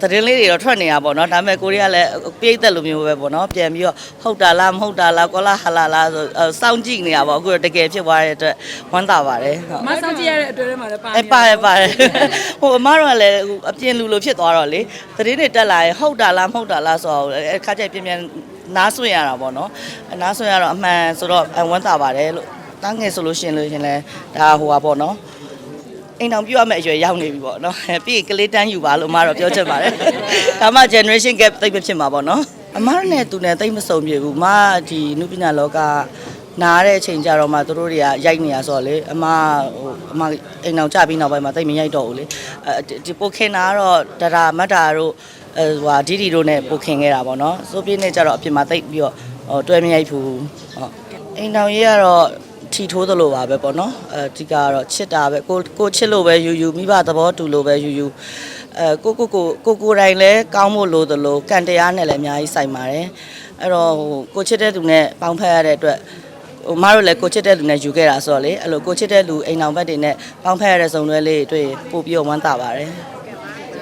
သတင်းလေးတွေတော့ထွက်နေတာပေါ့နော်ဒါပေမဲ့ကိုရီးယားလည်းပြိတ်သက်လိုမျိုးပဲပေါ့နော်ပြန်ပြီးတော့ဟုတ်တာလားမဟုတ်တာလားကောလာဟာလာလားဆိုအဲစောင့်ကြည့်နေတာပေါ့အခုတော့တကယ်ဖြစ်သွားတဲ့အတွက်ဝမ်းသာပါတယ်ဟုတ်မဆောင်ကြည့်ရတဲ့အတွင်းထဲမှာလည်းပါအဲပါတယ်ပါတယ်ဟိုအမတို့ကလည်းဟိုအပြင်လူလိုဖြစ်သွားတော့လေသတင်းတွေတက်လာရင်ဟုတ်တာလားမဟုတ်တာလားဆိုတော့အခါကျပြန်ပြန်နားဆွင့်ရတာပေါ့နော်အနားဆွင့်ရတော့အမှန်ဆိုတော့အဝမ်းသာပါတယ်လို့တန်းငယ်ဆိုလို့ရှရင်လို့ရှရင်လဲဒါဟိုပါပေါ့နော် အိမ်တော်ပြရမယ့်အရွယ်ရောက်နေပြီပေါ့နော်ပြီးရင်ကလေးတန်းယူပါလို့အမတော့ပြောချင်ပါတယ်ဒါမှ generation gap သိပ်မဖြစ်မှာပေါ့နော်အမနဲ့သူနဲ့သိပ်မစုံပြေဘူးအမဒီနုပညာလောကနားတဲ့အချိန်ကြတော့မှသူတို့တွေကရိုက်နေရဆိုတော့လေအမဟိုအမအိမ်အောင်ကြပြီးနောက်ပိုင်းမှာတိတ်မရိုက်တော့ဘူးလေအဲဒီပိုခင်တာကတော့ဒရာမတ်တာတို့အဲဟိုဒီဒီတို့နဲ့ပိုခင်ခဲ့တာပေါ့နော်ဆိုပြင်းနဲ့ကြတော့အပြင်မှာတိတ်ပြီးတော့ဟိုတွဲမရိုက်ဘူးဟုတ်အိမ်အောင်ကြီးကတော့ ထီထိုးသလိုပါပဲပေါ့နော်အဲဒီကတော့ချစ်တာပဲကိုကိုချစ်လို့ပဲယူယူမိဘသဘောတူလို့ပဲယူယူအဲကိုကိုကိုကိုကိုတိုင်းလဲကောင်းဖို့လိုသလိုကံတရားနဲ့လည်းအများကြီးဆိုင်ပါတယ်အဲ့တော့ဟိုကိုချစ်တဲ့သူနဲ့ပေါင်းဖက်ရတဲ့အတွက်ဟိုမတို့လည်းကိုချစ်တဲ့လူနဲ့ယူခဲ့တာဆိုတော့လေအဲ့လိုကိုချစ်တဲ့လူအိမ်အောင်ဘက်တွေနဲ့ပေါင်းဖက်ရတဲ့ဇုံတွဲလေးတွေတွေ့ပို့ပြီးတော့ဝမ်းသာပါတယ်